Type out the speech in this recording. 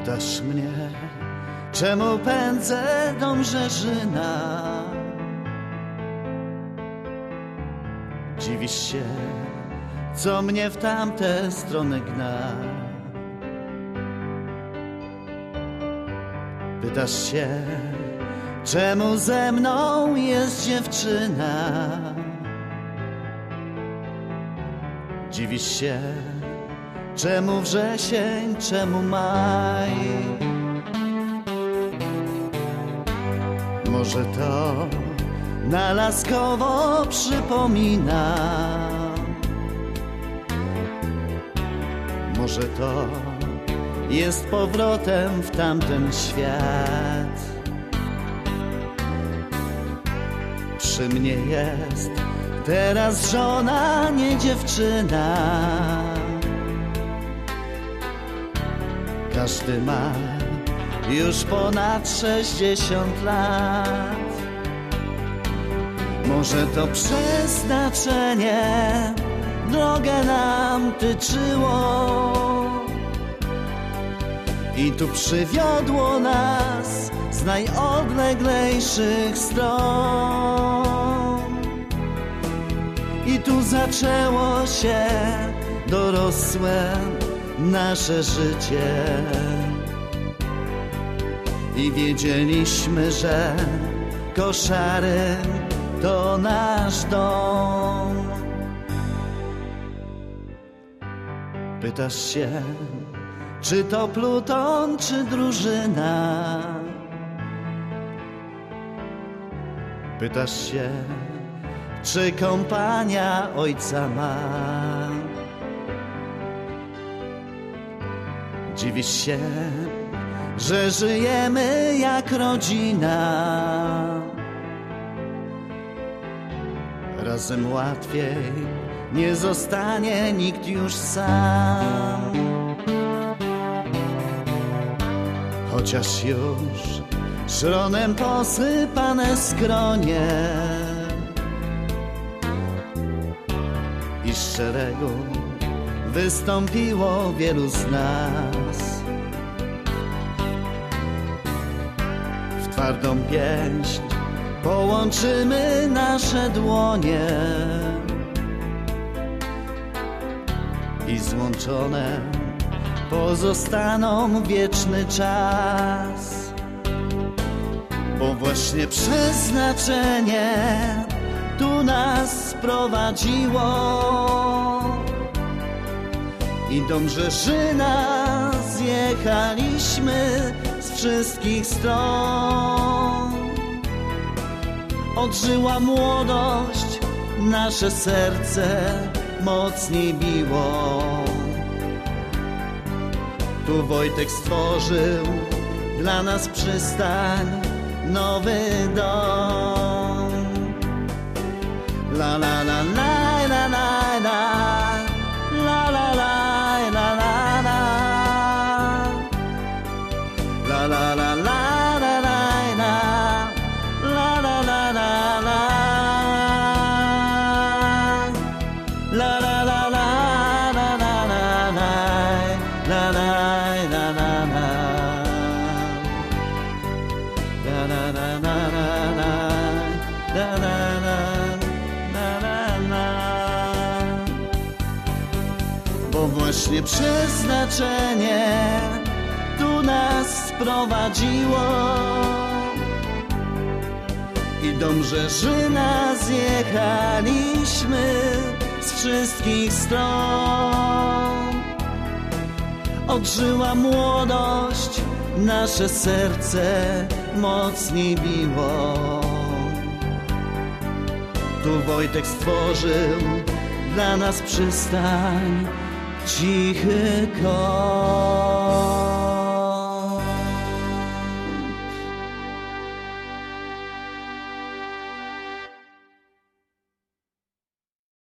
Pytasz mnie, czemu pędzę do Mrzeżyna? Dziwisz się, co mnie w tamte strony gna. Pytasz się, czemu ze mną jest dziewczyna? Dziwisz się, czemu wrzesień, czemu maj? Może to na laskowo przypomina. Może to jest powrotem w tamten świat. Przy mnie jest teraz żona, nie dziewczyna. Każdy ma już ponad 60 lat. Może to przeznaczenie drogę nam tyczyło i tu przywiodło nas z najodleglejszych stron. I tu zaczęło się dorosłe nasze życie. I wiedzieliśmy, że koszary to nasz dom. Pytasz się, czy to pluton, czy drużyna? Pytasz się, czy kompania ojca ma? Dziwisz się, że żyjemy jak rodzina. Razem łatwiej nie zostanie nikt już sam. Chociaż już szronem posypane skronie i szeregu wystąpiło wielu z nas. W twardą pięść połączymy nasze dłonie i złączone pozostaną wieczny czas. Bo właśnie przeznaczenie tu nas sprowadziło i do Mrzeżyna zjechaliśmy z wszystkich stron. Odżyła młodość, nasze serce mocniej biło. Tu Wojtek stworzył dla nas przystań, nowy dom. Bo właśnie przeznaczenie tu nas sprowadziło i do Mrzeżyna zjechaliśmy z wszystkich stron. Odżyła młodość, nasze serce mocniej biło. Tu Wojtek stworzył dla nas przystań, 几何高。